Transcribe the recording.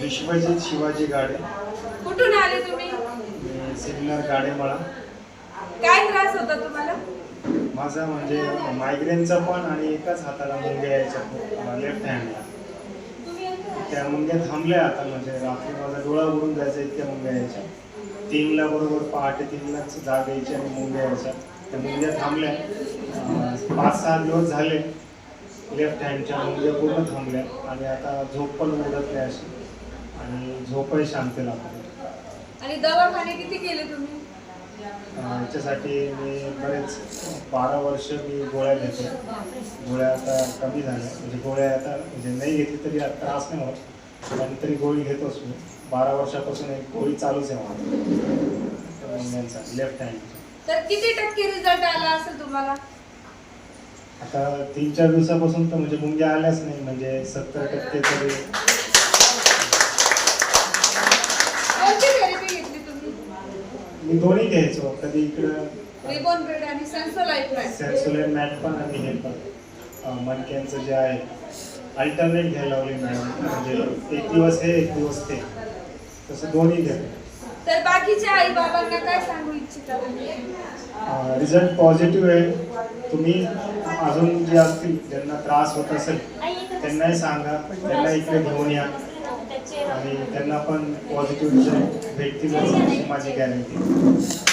विश्वजित शिवाजी गाडे. कुठून आले तुम्ही? मी सिग्नर गाडेमळा. काय त्रास होता तुम्हाला? माझा म्हणजे मायग्रेनचा पण आणि एकाच हाताला मुंग्या यायच्या लेफ्ट हँडला त्या मुंग्या थांबल्या आता म्हणजे रात्री माझा डोळा उडून जायचा इतक्या मुंग्या यायच्या. तीनला बरोबर पहाटे तीनलाच जाग यायची आणि मुंग्या यायच्या. त्या मुंग्या थांबल्या. पाच सहा दिवस झाले. लेफ्ट हँडच्या मुंग्या पूर्ण थांबल्या आणि आता झोप पण उडत नाही अशी. आणि झोपही शांत लागते आणि दवाखाने किती केले तुम्ही? याच्यासाठी मी बरेच बारा वर्ष मी गोळ्या घेतो गोळ्या आता कमी झाल्या. म्हणजे गोळ्या आता म्हणजे नाही घेतली तरी आता त्रास नाही होत. पण तरी गोळी घेतोच मी बारा वर्षापासून एक गोळी चालूच आहे मला लेफ्ट हँड तर किती टक्के रिझल्ट आला असेल तुम्हाला? आता तीन चार दिवसापासून तर म्हणजे मुंग्या आल्याच नाही म्हणजे सत्तर टक्के तरी. कोणती थेरपी घेतली तुम्ही? मी दोन्ही घ्यायचो कधी इकडं. ब्रेड आणि सेन्सोलेन मॅट पण आणि हे पण. अं, मणक्यांचं जे आहे अल्टरनेट घ्यायला लावली मॅडम म्हणजे एक दिवस हे एक दिवस ते. तसं दोन्ही घ्या. तर बाकीच्या आई बाबांना काय सांगू इच्छिता तुम्ही? रिझल्ट पॉझिटिव्ह आहे. तुम्ही अजून जे असतील ज्यांना त्रास होत असेल त्यांनाही सांगा त्यांना इकडे घेऊन या. आणि त्यांना पण पॉझिटिव्ह रिझल्ट भेटतील माझी गॅरंटी